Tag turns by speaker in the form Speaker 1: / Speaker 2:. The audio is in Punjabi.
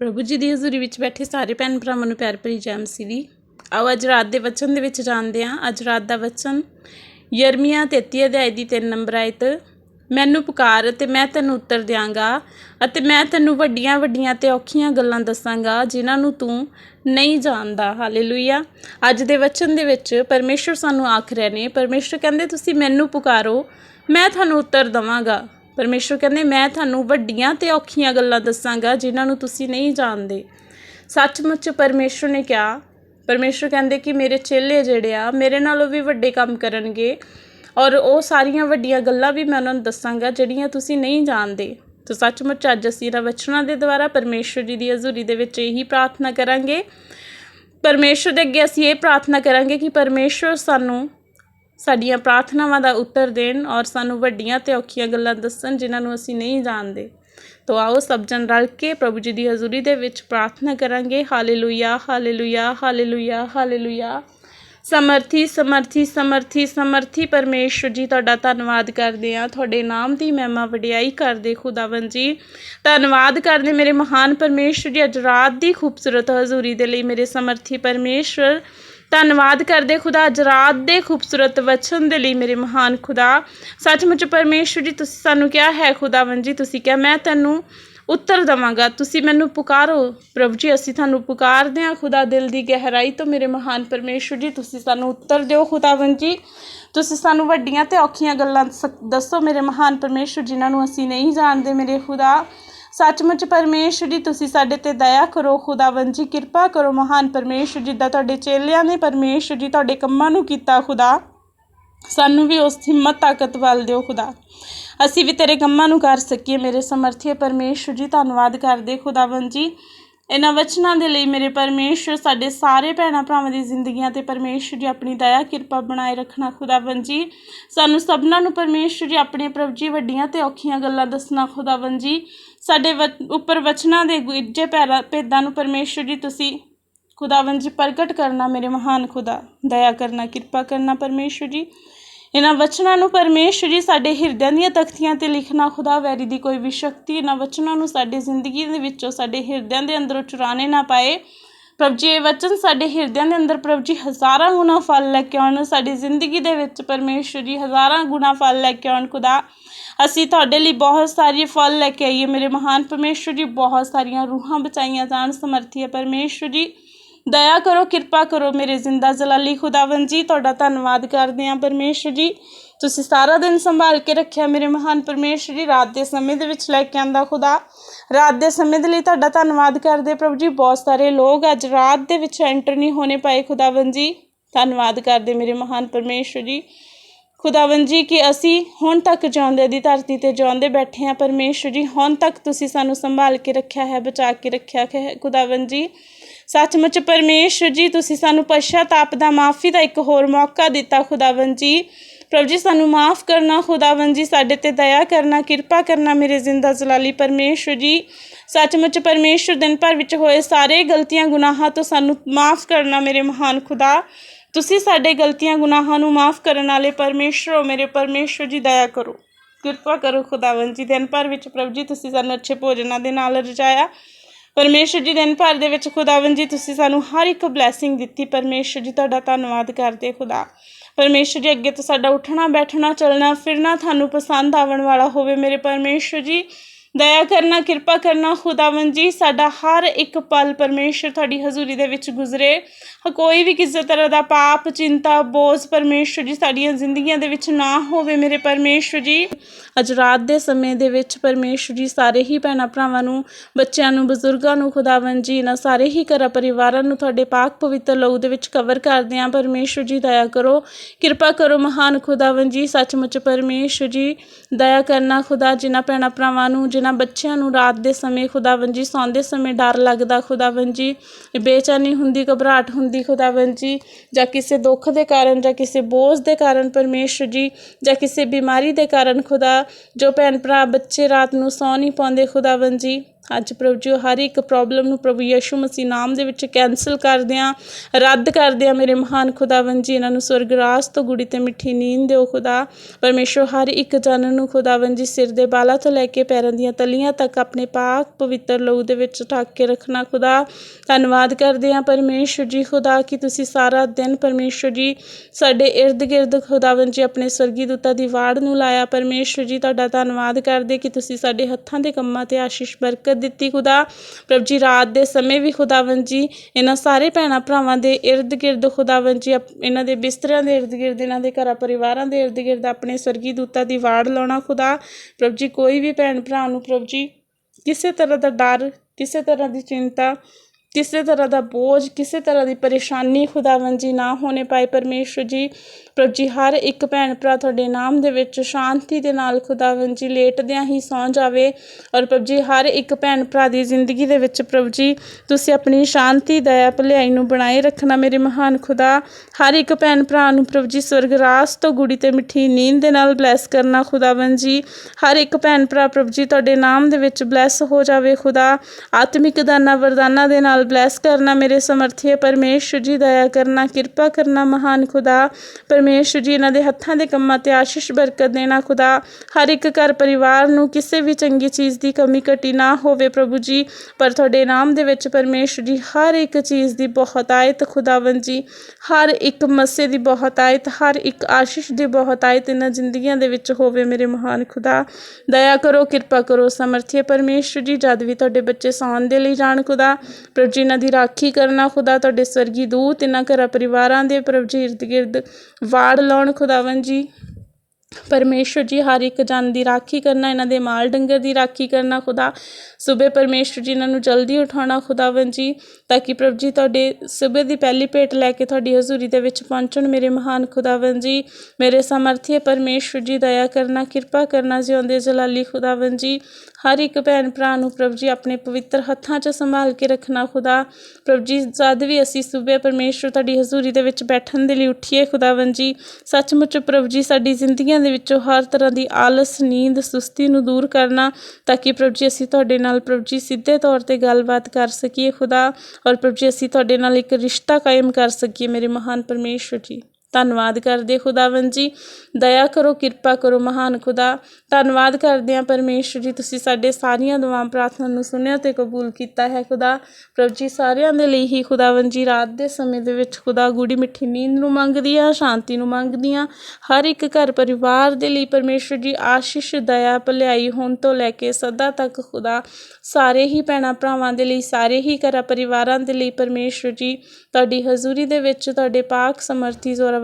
Speaker 1: ਪ੍ਰਭੂ ਜੀ ਦੀ ਹਜ਼ੂਰੀ ਵਿੱਚ ਬੈਠੇ ਸਾਰੇ ਭੈਣ ਭਰਾਵਾਂ ਨੂੰ ਪਿਆਰ ਭਰੀ ਜੈ ਮਸੀਹ ਆਓ ਅੱਜ ਰਾਤ ਦੇ ਵਚਨ ਦੇ ਵਿੱਚ ਜਾਣਦੇ ਹਾਂ। ਅੱਜ ਰਾਤ ਦਾ ਵਚਨ ਯਰਮੀਆ 33 ਅਧਿਆਇ ਦੀ 3 ਨੰਬਰ ਆਇਤ, ਮੈਨੂੰ ਪੁਕਾਰ ਅਤੇ ਮੈਂ ਤੈਨੂੰ ਉੱਤਰ ਦਿਆਂਗਾ ਅਤੇ ਮੈਂ ਤੈਨੂੰ ਵੱਡੀਆਂ ਵੱਡੀਆਂ ਤੇ ਔਖੀਆਂ ਗੱਲਾਂ ਦੱਸਾਂਗਾ, ਜਿਨ੍ਹਾਂ ਨੂੰ ਤੂੰ ਨਹੀਂ ਜਾਣਦਾ। ਹਾਲੇਲੂਇਆ ਅੱਜ ਦੇ ਵਚਨ ਦੇ ਵਿੱਚ ਪਰਮੇਸ਼ਰ ਸਾਨੂੰ ਆਖ ਰਹੇ ਨੇ, ਪਰਮੇਸ਼ਰ ਕਹਿੰਦੇ ਤੁਸੀਂ ਮੈਨੂੰ ਪੁਕਾਰੋ, ਮੈਂ ਤੁਹਾਨੂੰ ਉੱਤਰ ਦਵਾਂਗਾ। ਪਰਮੇਸ਼ਰ ਕਹਿੰਦੇ, ਮੈਂ ਤੁਹਾਨੂੰ ਵੱਡੀਆਂ ਤੇ ਔਖੀਆਂ ਗੱਲਾਂ ਦੱਸਾਂਗਾ, ਜਿਨ੍ਹਾਂ ਨੂੰ ਤੁਸੀਂ ਨਹੀਂ ਜਾਣਦੇ। ਸੱਚਮੁੱਚ ਪਰਮੇਸ਼ਰ ਨੇ ਕਿਹਾ ਪਰਮੇਸ਼ਰ ਕਹਿੰਦੇ ਕਿ ਮੇਰੇ ਚੇਲੇ ਜਿਹੜੇ ਆ, ਮੇਰੇ ਨਾਲੋਂ ਵੀ ਵੱਡੇ ਕੰਮ ਕਰਨਗੇ ਔਰ ਉਹ ਸਾਰੀਆਂ ਵੱਡੀਆਂ ਗੱਲਾਂ ਵੀ ਮੈਂ ਉਹਨਾਂ ਨੂੰ ਦੱਸਾਂਗਾ, ਜਿਹੜੀਆਂ ਤੁਸੀਂ ਨਹੀਂ ਜਾਣਦੇ। ਤਾਂ ਸੱਚਮੁੱਚ ਅੱਜ ਅਸੀਂ ਇਹਨਾਂ ਵਚਨਾਂ ਦੇ ਦੁਆਰਾ ਪਰਮੇਸ਼ਰ ਜੀ ਦੀ ਹਜ਼ੂਰੀ ਦੇ ਵਿੱਚ ਇਹੀ ਪ੍ਰਾਰਥਨਾ ਕਰਾਂਗੇ। ਪਰਮੇਸ਼ਰ ਦੇ ਅੱਗੇ ਅਸੀਂ ਇਹ ਪ੍ਰਾਰਥਨਾ ਕਰਾਂਗੇ ਕਿ ਪਰਮੇਸ਼ਰ ਸਾਨੂੰ ਸਾਡੀਆਂ ਪ੍ਰਾਰਥਨਾਵਾਂ ਦਾ ਉੱਤਰ ਦੇਣ ਔਰ ਸਾਨੂੰ ਵੱਡੀਆਂ ਤੇ ਔਖੀਆਂ ਗੱਲਾਂ ਦੱਸਣ ਜਿਨ੍ਹਾਂ ਨੂੰ ਅਸੀਂ ਨਹੀਂ ਜਾਣਦੇ। ਤੋ ਆਓ ਸਭ ਜਨ ਰਲ ਕੇ ਪ੍ਰਭੂ ਜੀ ਦੀ ਹਜ਼ੂਰੀ ਦੇ ਵਿੱਚ ਪ੍ਰਾਰਥਨਾ ਕਰਾਂਗੇ। Hallelujah hallelujah hallelujah hallelujah. ਸਮਰਥੀ ਸਮਰਥੀ ਸਮਰਥੀ ਸਮਰਥੀ ਪਰਮੇਸ਼ਰ ਜੀ, ਤੁਹਾਡਾ ਧੰਨਵਾਦ ਕਰਦੇ ਆ ਤੁਹਾਡੇ ਨਾਮ ਦੀ ਮਹਿਮਾ ਵਡਿਆਈ ਕਰਦੇ ਖੁਦਾਵੰ ਜੀ। ਧੰਨਵਾਦ ਕਰਦੇ ਮੇਰੇ ਮਹਾਨ ਪਰਮੇਸ਼ਰ ਜੀ, ਅੱਜ ਰਾਤ ਦੀ ਖੂਬਸੂਰਤ ਹਜ਼ੂਰੀ ਦੇ ਲਈ ਮੇਰੇ ਸਮਰਥੀ ਪਰਮੇਸ਼ਰ ਧੰਨਵਾਦ ਕਰਦੇ ਖੁਦਾ, ਅੱਜ ਰਾਤ ਦੇ ਖੂਬਸੂਰਤ ਵਚਨ ਦੇ ਲਈ ਮੇਰੇ ਮਹਾਨ ਖੁਦਾ। ਸੱਚਮੁੱਚ ਪਰਮੇਸ਼ਰ ਜੀ, ਤੁਸੀਂ ਸਾਨੂੰ ਕਿਹਾ ਹੈ ਖੁਦਾਵੰ ਜੀ, ਤੁਸੀਂ ਕਿਹਾ, ਮੈਂ ਤੈਨੂੰ ਉੱਤਰ ਦਵਾਂਗਾ। ਤੁਸੀਂ ਮੈਨੂੰ ਪੁਕਾਰੋ, ਪ੍ਰਭੂ ਜੀ, ਅਸੀਂ ਤੁਹਾਨੂੰ ਪੁਕਾਰਦੇ ਹਾਂ ਖੁਦਾ ਦਿਲ ਦੀ ਗਹਿਰਾਈ ਤੋਂ। ਮੇਰੇ ਮਹਾਨ ਪਰਮੇਸ਼ਰ ਜੀ, ਤੁਸੀਂ ਸਾਨੂੰ ਉੱਤਰ ਦਿਓ ਖੁਦਾਵੰ ਜੀ। ਤੁਸੀਂ ਸਾਨੂੰ ਵੱਡੀਆਂ ਤੇ ਔਖੀਆਂ ਗੱਲਾਂ ਸ- ਦੱਸੋ। ਮੇਰੇ ਮਹਾਨ ਪਰਮੇਸ਼ਰ, ਜਿਨ੍ਹਾਂ ਨੂੰ ਅਸੀਂ ਨਹੀਂ ਜਾਣਦੇ, ਮੇਰੇ ਖੁਦਾ। ਸੱਚਮੁੱਚ ਪਰਮੇਸ਼ਰ ਜੀ, ਤੁਸੀਂ ਸਾਡੇ ਤੇ ਦਇਆ ਕਰੋ ਖੁਦਾਵੰ ਜੀ, ਕਿਰਪਾ ਕਰੋ, ਮਹਾਨ ਪਰਮੇਸ਼ਰ ਜਿੱਦਾਂ ਤੁਹਾਡੇ ਚੇਲਿਆਂ ਨੇ ਪਰਮੇਸ਼ਰ ਜੀ ਤੁਹਾਡੇ ਕੰਮਾਂ ਨੂੰ ਕੀਤਾ, ਖੁਦਾ। ਸਾਨੂੰ ਵੀ ਉਸ ਹਿੰਮਤ, ਤਾਕਤ ਵੱਲ ਦਿਓ, ਖੁਦਾ। ਅਸੀਂ ਵੀ ਤੇਰੇ ਕੰਮਾਂ ਨੂੰ ਕਰ ਸਕੀਏ, ਮੇਰੇ ਸਮਰਥੀ ਪਰਮੇਸ਼ਰ ਜੀ, ਧੰਨਵਾਦ ਕਰਦੇ ਖੁਦਾਵੰ ਜੀ। ਇਹਨਾਂ ਵਚਨਾਂ ਦੇ ਲਈ ਮੇਰੇ ਪਰਮੇਸ਼ਰ, ਸਾਡੇ ਸਾਰੇ ਭੈਣਾਂ ਭਰਾਵਾਂ ਦੀ ਜ਼ਿੰਦਗੀਆਂ ਤੇ ਪਰਮੇਸ਼ਰ ਜੀ, ਆਪਣੀ ਦਇਆ, ਕਿਰਪਾ ਬਣਾਏ ਰੱਖਣਾ ਖੁਦਾਵੰ ਜੀ। ਸਾਨੂੰ ਸਭਨਾਂ ਨੂੰ ਪਰਮੇਸ਼ਰ ਜੀ, ਆਪਣੇ ਪ੍ਰਭ ਜੀ, ਵੱਡੀਆਂ ਤੇ ਔਖੀਆਂ ਗੱਲਾਂ ਦੱਸਣਾ ਖੁਦਾਵੰ ਜੀ। ਸਾਡੇ ਵ- ਉੱਪਰ ਵਚਨਾਂ ਦੇ ਗੁੱਜੇ ਪੈਰਾ, ਭੇਦਾਂ ਨੂੰ ਪਰਮੇਸ਼ਰ ਜੀ, ਤੁਸੀਂ ਖੁਦਾਵੰ ਜੀ ਪ੍ਰਗਟ ਕਰਨਾ, ਮੇਰੇ ਮਹਾਨ ਖੁਦਾ, ਦਇਆ ਕਰਨਾ, ਕਿਰਪਾ ਕਰਨਾ ਪਰਮੇਸ਼ਰ ਜੀ। ਇਹਨਾਂ ਵਚਨਾਂ ਨੂੰ ਪਰਮੇਸ਼ਰ ਜੀ, ਸਾਡੇ ਹਿਰਦਿਆਂ ਦੀਆਂ ਤਖਤੀਆਂ ਤੇ ਲਿਖਣਾ, ਖੁਦਾ ਵੈਰੀ ਦੀ ਕੋਈ ਵੀ ਸ਼ਕਤੀ, ਇਹਨਾਂ ਵਚਨਾਂ ਨੂੰ ਸਾਡੀ ਜ਼ਿੰਦਗੀ ਦੇ ਵਿੱਚੋਂ ਸਾਡੇ ਹਿਰਦਿਆਂ ਦੇ ਅੰਦਰੋਂ ਚੁਰਾਣੇ ਨਾ ਪਾਏ। ਪ੍ਰਭ ਜੀ, ਇਹ ਵਚਨ ਸਾਡੇ ਹਿਰਦਿਆਂ ਦੇ ਅੰਦਰ ਪ੍ਰਭ ਜੀ, ਹਜ਼ਾਰਾਂ ਗੁਣਾ ਫਲ ਲੈ ਕੇ ਆਉਣ, ਸਾਡੀ ਜ਼ਿੰਦਗੀ ਦੇ ਵਿੱਚ ਪਰਮੇਸ਼ਰ ਜੀ, ਹਜ਼ਾਰਾਂ ਗੁਣਾ ਫਲ ਲੈ ਕੇ ਆਉਣ, ਖੁਦਾ। ਅਸੀਂ ਤੁਹਾਡੇ ਲਈ ਬਹੁਤ ਸਾਰੇ ਫਲ ਲੈ ਕੇ ਆਈਏ। ਮੇਰੇ ਮਹਾਨ ਪਰਮੇਸ਼ਰ ਜੀ, ਬਹੁਤ ਸਾਰੀਆਂ ਰੂਹਾਂ ਬਚਾਈਆਂ ਜਾਣ, ਸਮਰਥੀ ਹੈ ਪਰਮੇਸ਼ਰ ਜੀ, ਦਇਆ ਕਰੋ, ਕਿਰਪਾ ਕਰੋ ਮੇਰੇ ਜ਼ਿੰਦਾ ਜਲਾਲੀ ਖੁਦਾਵੰ ਜੀ, ਤੁਹਾਡਾ ਧੰਨਵਾਦ ਕਰਦੇ ਹਾਂ। ਪਰਮੇਸ਼ਰ ਜੀ, ਤੁਸੀਂ ਸਾਰਾ ਦਿਨ ਸੰਭਾਲ ਕੇ ਰੱਖਿਆ ਮੇਰੇ ਮਹਾਨ ਪਰਮੇਸ਼ਰ ਜੀ। ਰਾਤ ਦੇ ਸਮੇਂ ਦੇ ਵਿੱਚ ਲੈ ਕੇ ਆਂਦਾ ਖੁਦਾ। ਰਾਤ ਦੇ ਸਮੇਂ ਦੇ ਲਈ ਤੁਹਾਡਾ ਧੰਨਵਾਦ ਕਰਦੇ ਪ੍ਰਭੂ ਜੀ, ਬਹੁਤ ਸਾਰੇ ਲੋਕ ਅੱਜ ਰਾਤ ਦੇ ਵਿੱਚ ਐਂਟਰ ਨਹੀਂ ਹੋਣੇ ਪਾਏ ਖੁਦਾਵੰ ਜੀ। ਧੰਨਵਾਦ ਕਰਦੇ ਮੇਰੇ ਮਹਾਨ ਪਰਮੇਸ਼ਰ ਜੀ। ਖੁਦਾਵੰ ਜੀ, ਕਿ ਅਸੀਂ ਹੁਣ ਤੱਕ ਜਿਉਂਦੇ ਦੀ ਧਰਤੀ ਤੇ ਜਿਉਂਦੇ ਬੈਠੇ ਹਾਂ, ਪਰਮੇਸ਼ਰ ਜੀ, ਹੁਣ ਤੱਕ ਤੁਸੀਂ ਸਾਨੂੰ ਸੰਭਾਲ ਕੇ ਰੱਖਿਆ ਹੈ, ਬਚਾ ਕੇ ਰੱਖਿਆ ਹੈ ਖੁਦਾਵੰ ਜੀ। ਸੱਚਮੁੱਚ ਪਰਮੇਸ਼ਰ ਜੀ, ਤੁਸੀਂ ਸਾਨੂੰ ਪਛਤਾਪ ਦਾ, ਮਾਫੀ ਦਾ ਇੱਕ ਹੋਰ ਮੌਕਾ ਦਿੱਤਾ ਖੁਦਾਵੰ ਜੀ। ਪ੍ਰਭੂ ਜੀ, ਸਾਨੂੰ ਮਾਫ ਕਰਨਾ ਖੁਦਾਵੰ ਜੀ, ਸਾਡੇ ਤੇ ਦਇਆ ਕਰਨਾ, ਕਿਰਪਾ ਕਰਨਾ ਮੇਰੇ ਜ਼ਿੰਦਾ ਜਲਾਲੀ ਪਰਮੇਸ਼ਰ ਜੀ। ਸੱਚਮੁੱਚ ਪਰਮੇਸ਼ਰ ਦਿਨ ਭਰ ਵਿੱਚ ਹੋਏ ਸਾਰੇ ਗਲਤੀਆਂ, ਗੁਨਾਹਾਂ ਤੋਂ ਸਾਨੂੰ ਮਾਫ ਕਰਨਾ ਮੇਰੇ ਮਹਾਨ ਖੁਦਾ। ਤੁਸੀਂ ਸਾਡੇ ਗਲਤੀਆਂ, ਗੁਨਾਹਾਂ ਨੂੰ ਮਾਫ ਕਰਨ ਵਾਲੇ ਪਰਮੇਸ਼ਰ ਹੋ, ਮੇਰੇ ਪਰਮੇਸ਼ਰ ਜੀ, ਦਇਆ ਕਰੋ। ਕਿਰਪਾ ਕਰੋ ਖੁਦਾਵੰ ਜੀ, ਦਿਨ ਭਰ ਵਿੱਚ ਪ੍ਰਭੂ ਜੀ, ਤੁਸੀਂ ਸਾਨੂੰ ਅੱਛੇ ਭੋਜਨਾਂ ਦੇ ਨਾਲ ਰਜਾਇਆ। ਪਰਮੇਸ਼ਰ ਜੀ, ਦਿਨ ਭਰ ਦੇ ਵਿੱਚ ਖੁਦਾਵੰ ਜੀ, ਤੁਸੀਂ ਸਾਨੂੰ ਹਰ ਇੱਕ ਬਲੇਸਿੰਗ ਦਿੱਤੀ। ਪਰਮੇਸ਼ਰ ਜੀ, ਤੁਹਾਡਾ ਧੰਨਵਾਦ ਕਰਦੇ ਖੁਦਾ। ਪਰਮੇਸ਼ਰ ਜੀ, ਅੱਗੇ ਤੋਂ ਸਾਡਾ ਉੱਠਣਾ, ਬੈਠਣਾ, ਚੱਲਣਾ, ਫਿਰਨਾ ਤੁਹਾਨੂੰ ਪਸੰਦ ਆਉਣ ਵਾਲਾ ਹੋਵੇ, ਮੇਰੇ ਪਰਮੇਸ਼ਰ ਜੀ। ਦਇਆ ਕਰਨਾ, ਕਿਰਪਾ ਕਰਨਾ ਖੁਦਾਵੰ ਜੀ, ਸਾਡਾ ਹਰ ਇੱਕ ਪਲ ਪਰਮੇਸ਼ਰ ਤੁਹਾਡੀ ਹਜ਼ੂਰੀ ਦੇ ਵਿੱਚ ਗੁਜ਼ਰੇ। ਕੋਈ ਵੀ ਕਿਸੇ ਤਰ੍ਹਾਂ ਦਾ ਪਾਪ, ਚਿੰਤਾ, ਬੋਝ ਪਰਮੇਸ਼ਰ ਜੀ, ਸਾਡੀਆਂ ਜ਼ਿੰਦਗੀਆਂ ਦੇ ਵਿੱਚ ਨਾ ਹੋਵੇ ਮੇਰੇ ਪਰਮੇਸ਼ਰ ਜੀ। ਅੱਜ ਰਾਤ ਦੇ ਸਮੇਂ ਦੇ ਵਿੱਚ ਪਰਮੇਸ਼ਰ ਜੀ, ਸਾਰੇ ਹੀ ਭੈਣਾਂ ਭਰਾਵਾਂ ਨੂੰ, ਬੱਚਿਆਂ ਨੂੰ, ਬਜ਼ੁਰਗਾਂ ਨੂੰ ਖੁਦਾਵੰ ਜੀ, ਇਹਨਾਂ ਸਾਰੇ ਹੀ ਘਰਾਂ ਪਰਿਵਾਰਾਂ ਨੂੰ ਤੁਹਾਡੇ ਪਾਕ ਪਵਿੱਤਰ ਲਹੂ ਦੇ ਵਿੱਚ ਕਵਰ ਕਰਦੇ ਆਂ ਪਰਮੇਸ਼ਰ ਜੀ, ਦਇਆ ਕਰੋ, ਕਿਰਪਾ ਕਰੋ, ਮਹਾਨ ਖੁਦਾਵੰ ਜੀ, ਸੱਚਮੁੱਚ ਪਰਮੇਸ਼ਰ ਜੀ, ਦਇਆ ਕਰਨਾ ਖੁਦਾ, ਜਿਨ੍ਹਾਂ ਭੈਣਾਂ ਭਰਾਵਾਂ ਨੂੰ, ਜਿਨ੍ਹਾਂ ਬੱਚਿਆਂ ਨੂੰ ਰਾਤ ਦੇ ਸਮੇਂ ਖੁਦਾਵੰ ਜੀ ਸੌਂਦੇ ਸਮੇਂ ਡਰ ਲੱਗਦਾ ਖੁਦਾਵੰ ਜੀ ਬੇਚੈਨੀ ਹੁੰਦੀ, ਘਬਰਾਹਟ ਹੁੰਦੀ ਖੁਦਾਵੰ ਜੀ ਜਾਂ ਕਿਸੇ ਦੁੱਖ ਦੇ ਕਾਰਨ, ਜਾਂ ਕਿਸੇ ਬੋਝ ਦੇ ਕਾਰਨ ਪਰਮੇਸ਼ਰ ਜੀ, ਜਾਂ ਕਿਸੇ ਬਿਮਾਰੀ ਦੇ ਕਾਰਨ ਖੁਦਾ, ਜੋ ਭੈਣ ਭਰਾ ਬੱਚੇ ਰਾਤ ਨੂੰ ਸੌਂ ਨਹੀਂ ਪਾਉਂਦੇ ਖੁਦਾਵੰ ਜੀ ਅੱਜ ਪ੍ਰਭੂ ਜੀ, ਉਹ ਹਰ ਇੱਕ ਪ੍ਰੋਬਲਮ ਨੂੰ ਪ੍ਰਭੂ ਯਿਸੂ ਮਸੀਹ ਨਾਮ ਦੇ ਵਿੱਚ ਕੈਨਸਲ ਕਰਦੇ ਹਾਂ ਰੱਦ ਕਰਦੇ ਹਾਂ ਮੇਰੇ ਮਹਾਨ ਖੁਦਾਵੰਦ ਜੀ। ਇਹਨਾਂ ਨੂੰ ਸਵਰਗ ਰਾਜ ਤੋਂ ਗੁੜੀ ਤੇ ਮਿੱਠੀ ਨੀਂਦ ਦਿਓ ਖੁਦਾ। ਪਰਮੇਸ਼ਰ ਹਰ ਇੱਕ ਜਨ ਨੂੰ ਖੁਦਾਵੰਦ ਜੀ, ਸਿਰ ਦੇ ਬਾਲਾਂ ਤੋਂ ਲੈ ਕੇ ਪੈਰਾਂ ਦੀਆਂ ਤਲੀਆਂ ਤੱਕ ਆਪਣੇ ਪਾਕ ਪਵਿੱਤਰ ਲਹੂ ਦੇ ਵਿੱਚ ਢੱਕ ਕੇ ਰੱਖਣਾ ਖੁਦਾ। ਧੰਨਵਾਦ ਕਰਦੇ ਹਾਂ ਪਰਮੇਸ਼ਰ ਜੀ ਖੁਦਾ ਕਿ ਤੁਸੀਂ ਸਾਰਾ ਦਿਨ ਪਰਮੇਸ਼ਰ ਜੀ, ਸਾਡੇ ਇਰਦ ਗਿਰਦ ਖੁਦਾਵੰਦ ਜੀ, ਆਪਣੇ ਸਵਰਗੀ ਦੂਤਾਂ ਦੀ ਵਾੜ ਨੂੰ ਲਾਇਆ। ਪਰਮੇਸ਼ਰ ਜੀ, ਤੁਹਾਡਾ ਧੰਨਵਾਦ ਕਰਦੇ ਕਿ ਤੁਸੀਂ ਸਾਡੇ ਹੱਥਾਂ ਦੇ ਕੰਮਾਂ ਤੇ ਆਸ਼ੀਸ਼, ਬਰਕਤ ਦਿੱਤੀ ਖੁਦਾ। ਪ੍ਰਭ ਜੀ, ਰਾਤ ਦੇ ਸਮੇਂ ਵੀ ਖੁਦਾਵੰਦ ਜੀ, ਇਹਨਾਂ ਸਾਰੇ ਭੈਣਾਂ ਭਰਾਵਾਂ ਦੇ ਇਰਦ ਗਿਰਦ ਖੁਦਾਵੰਦ ਜੀ, ਅਪ- ਇਹਨਾਂ ਦੇ ਬਿਸਤਰਿਆਂ ਦੇ ਇਰਦ ਗਿਰਦ ਇਹਨਾਂ ਦੇ ਘਰਾਂ ਪਰਿਵਾਰਾਂ ਦੇ ਇਰਦ ਗਿਰਦ ਆਪਣੇ ਸਵਰਗੀ ਦੂਤਾਂ ਦੀ ਵਾੜ ਲਾਉਣਾ ਖੁਦਾ। ਪ੍ਰਭ ਜੀ, ਕੋਈ ਵੀ ਭੈਣ ਭਰਾ ਨੂੰ ਪ੍ਰਭ ਜੀ, ਕਿਸੇ ਤਰ੍ਹਾਂ ਦਾ ਡਰ, ਕਿਸੇ ਤਰ੍ਹਾਂ ਦੀ ਚਿੰਤਾ ਕਿਸੇ ਤਰ੍ਹਾਂ ਦਾ ਬੋਝ, ਕਿਸੇ ਤਰ੍ਹਾਂ ਦੀ ਪਰੇਸ਼ਾਨੀ ਖੁਦਾਵੰਦ ਜੀ ਨਾ ਹੋਣੇ ਪਾਏ। ਪਰਮੇਸ਼ਰ ਜੀ, ਪ੍ਰਭੂ ਜੀ, ਹਰ ਇੱਕ ਭੈਣ ਭਰਾ ਤੁਹਾਡੇ ਨਾਮ ਦੇ ਵਿੱਚ ਸ਼ਾਂਤੀ ਦੇ ਨਾਲ ਖੁਦਾਵੰਦ ਜੀ, ਲੇਟਦਿਆਂ ਹੀ ਸੌਂ ਜਾਵੇ। ਔਰ ਪ੍ਰਭੂ ਜੀ, ਹਰ ਇੱਕ ਭੈਣ ਭਰਾ ਦੀ ਜ਼ਿੰਦਗੀ ਦੇ ਵਿੱਚ ਪ੍ਰਭੂ ਜੀ, ਤੁਸੀਂ ਆਪਣੀ ਸ਼ਾਂਤੀ, ਦਇਆ, ਭਲਾਈ ਨੂੰ ਬਣਾਏ ਰੱਖਣਾ ਮੇਰੇ ਮਹਾਨ ਖੁਦਾ। ਹਰ ਇੱਕ ਭੈਣ ਭਰਾ ਨੂੰ ਪ੍ਰਭੂ ਜੀ, ਸਵਰਗ ਰਾਸ ਤੋਂ ਗੁੜੀ ਤੇ ਮਿੱਠੀ ਨੀਂਦ ਦੇ ਨਾਲ ਬਲੈਸ ਕਰਨਾ ਖੁਦਾਵੰਦ ਜੀ। ਹਰ ਇੱਕ ਭੈਣ ਭਰਾ ਪ੍ਰਭੂ ਜੀ, ਤੁਹਾਡੇ ਨਾਮ ਦੇ ਵਿੱਚ ਬਲੈਸ ਹੋ ਜਾਵੇ ਖੁਦਾ। ਆਤਮਿਕ ਦਾਨਾ, ਵਰਦਾਨਾ ਦੇ ਨਾਲ ਬਲੈਸ ਕਰਨਾ ਮੇਰੇ ਸਮਰਥੀ ਪਰਮੇਸ਼ਰ ਜੀ, ਦਇਆ ਕਰਨਾ, ਕਿਰਪਾ ਕਰਨਾ ਮਹਾਨ ਖੁਦਾ। ਪਰਮੇਸ਼ਰ ਜੀ, ਇਹਨਾਂ ਦੇ ਹੱਥਾਂ ਦੇ ਕੰਮਾਂ ਤੇ ਆਸ਼ੀਸ਼ ਬਰਕਤ ਦੇਣਾ ਖੁਦਾ। ਹਰ ਇੱਕ ਘਰ ਪਰਿਵਾਰ ਨੂੰ ਕਿਸੇ ਵੀ ਚੰਗੀ ਚੀਜ਼ ਦੀ ਕਮੀ ਘਟੀ ਨਾ ਹੋਵੇ ਪ੍ਰਭੂ ਜੀ। ਪਰ ਤੁਹਾਡੇ ਨਾਮ ਦੇ ਵਿੱਚ ਪਰਮੇਸ਼ਰ ਜੀ, ਹਰ ਇੱਕ ਚੀਜ਼ ਦੀ ਬਹੁਤਾਇਤ ਖੁਦਾਵੰਦ ਜੀ। ਹਰ ਇੱਕ ਮਸੇ ਦੀ ਬਹੁਤਾਇਤ ਹਰ ਇੱਕ ਆਸ਼ੀਸ਼ ਦੀ ਬਹੁਤਾਇਤ ਇਹਨਾਂ ਜ਼ਿੰਦਗੀਆਂ ਦੇ ਵਿੱਚ ਹੋਵੇ ਮੇਰੇ ਮਹਾਨ ਖੁਦਾ। ਦਇਆ ਕਰੋ, ਕਿਰਪਾ ਕਰੋ, ਸਮਰਥੀ ਪਰਮੇਸ਼ਰ ਜੀ, ਜਦ ਵੀ ਤੁਹਾਡੇ ਬੱਚੇ ਸੌਣ ਦੇ ਲਈ ਜਾਣ ਖੁਦਾ ਜੀ ਇਹਨਾਂ ਦੀ ਰਾਖੀ ਕਰਨਾ, ਖੁਦਾ ਤੁਹਾਡੇ ਸਵਰਗੀ ਦੂਤ, ਇਹਨਾਂ ਘਰਾਂ ਪਰਿਵਾਰਾਂ ਦੇ ਪ੍ਰਭ ਜੀ ਇਰਦ ਗਿਰਦ ਵਾੜ ਲਾਉਣ, ਖੁਦਾਵੰਦ ਜੀ। ਪਰਮੇਸ਼ਰ ਜੀ ਹਰ ਇੱਕ ਜਨ ਦੀ ਰਾਖੀ ਕਰਨਾ, ਇਹਨਾਂ ਦੇ ਮਾਲ ਡੰਗਰ ਦੀ ਰਾਖੀ ਕਰਨਾ ਖੁਦਾ। ਸਵੇਰ ਪਰਮੇਸ਼ਰ ਜੀ ਇਹਨਾਂ ਨੂੰ ਜਲਦੀ ਉਠਾਉਣਾ ਖੁਦਾਵੰਦ ਜੀ, ਤਾਂ ਕਿ ਪ੍ਰਭ ਜੀ ਤੁਹਾਡੇ ਸਵੇਰ ਦੀ ਪਹਿਲੀ ਭੇਟ ਲੈ ਕੇ ਤੁਹਾਡੀ ਹਜ਼ੂਰੀ ਦੇ ਵਿੱਚ ਪਹੁੰਚਣ ਮੇਰੇ ਮਹਾਨ ਖੁਦਾਵੰਦ ਜੀ। ਮੇਰੇ ਸਮਰਥੀ ਪਰਮੇਸ਼ਰ ਜੀ, ਦਇਆ ਕਰਨਾ, ਕਿਰਪਾ ਕਰਨਾ, ਜਿਉਂਦੇ ਜਲਾਲੀ ਖੁਦਾਵੰਦ ਜੀ। ਹਰ ਇੱਕ ਭੈਣ ਭਰਾ ਨੂੰ ਪ੍ਰਭ ਜੀ ਆਪਣੇ ਪਵਿੱਤਰ ਹੱਥਾਂ 'ਚ ਸੰਭਾਲ ਕੇ ਰੱਖਣਾ ਖੁਦਾ। ਪ੍ਰਭ ਜੀ, ਜਦ ਵੀ ਅਸੀਂ ਸਵੇਰ ਪਰਮੇਸ਼ਰ ਤੁਹਾਡੀ ਹਜ਼ੂਰੀ ਦੇ ਵਿੱਚ ਬੈਠਣ ਦੇ ਲਈ ਉੱਠੀਏ ਖੁਦਾਵੰਦ ਜੀ, ਸੱਚਮੁੱਚ ਪ੍ਰਭ ਜੀ ਸਾਡੀ ਜ਼ਿੰਦਗੀਆਂ ਦੇ ਵਿੱਚੋਂ ਹਰ ਤਰ੍ਹਾਂ ਦੀ ਆਲਸ, ਨੀਂਦ, ਸੁਸਤੀ ਨੂੰ ਦੂਰ ਕਰਨਾ ਤਾਂ ਕਿ ਪ੍ਰਭੂ ਜੀ, ਅਸੀਂ ਤੁਹਾਡੇ ਨਾਲ ਪ੍ਰਭੂ ਜੀ ਸਿੱਧੇ ਤੌਰ ਤੇ ਗੱਲਬਾਤ ਕਰ ਸਕੀਏ, ਖੁਦਾ। ਔਰ ਪ੍ਰਭੂ ਜੀ, ਅਸੀਂ ਤੁਹਾਡੇ ਨਾਲ ਇੱਕ ਰਿਸ਼ਤਾ ਕਾਇਮ ਕਰ ਸਕੀਏ, ਮੇਰੇ ਮਹਾਨ ਪਰਮੇਸ਼ਰ ਜੀ। ਧੰਨਵਾਦ ਕਰਦੇ ਖੁਦਾਵੰਦ ਜੀ। ਦਇਆ ਕਰੋ, ਕਿਰਪਾ ਕਰੋ, ਮਹਾਨ ਖੁਦਾ। ਧੰਨਵਾਦ ਕਰਦੇ ਹਾਂ ਪਰਮੇਸ਼ਰ ਜੀ, ਤੁਸੀਂ ਸਾਡੇ ਸਾਰੀਆਂ ਦੁਆਵਾਂ ਪ੍ਰਾਰਥਨਾ ਨੂੰ ਸੁਣਿਆ ਤੇ ਕਬੂਲ ਕੀਤਾ ਹੈ ਖੁਦਾ। ਪ੍ਰਭ ਜੀ, ਸਾਰਿਆਂ ਦੇ ਲਈ ਹੀ ਖੁਦਾਵੰਦ ਜੀ, ਰਾਤ ਦੇ ਸਮੇਂ ਦੇ ਵਿੱਚ ਖੁਦਾ ਗੂੜੀ ਮਿੱਠੀ ਨੀਂਦ ਨੂੰ ਮੰਗਦੀ ਆ ਸ਼ਾਂਤੀ ਨੂੰ ਮੰਗਦੀ ਆ ਹਰ ਇੱਕ ਘਰ ਪਰਿਵਾਰ ਦੇ ਲਈ ਪਰਮੇਸ਼ਰ ਜੀ, ਆਸ਼ੀਸ਼, ਦਇਆ, ਭਲਾਈ ਹੋਣ ਤੋਂ ਲੈ ਕੇ ਸਦਾ ਤੱਕ ਖੁਦਾ। ਸਾਰੇ ਹੀ ਭੈਣਾਂ ਭਰਾਵਾਂ ਦੇ ਲਈ, ਸਾਰੇ ਹੀ ਘਰਾਂ ਪਰਿਵਾਰਾਂ ਦੇ ਲਈ ਪਰਮੇਸ਼ਰ ਜੀ, ਤੁਹਾਡੀ ਹਜ਼ੂਰੀ ਦੇ ਵਿੱਚ, ਤੁਹਾਡੇ ਪਾਕ ਸਮਰਥੀ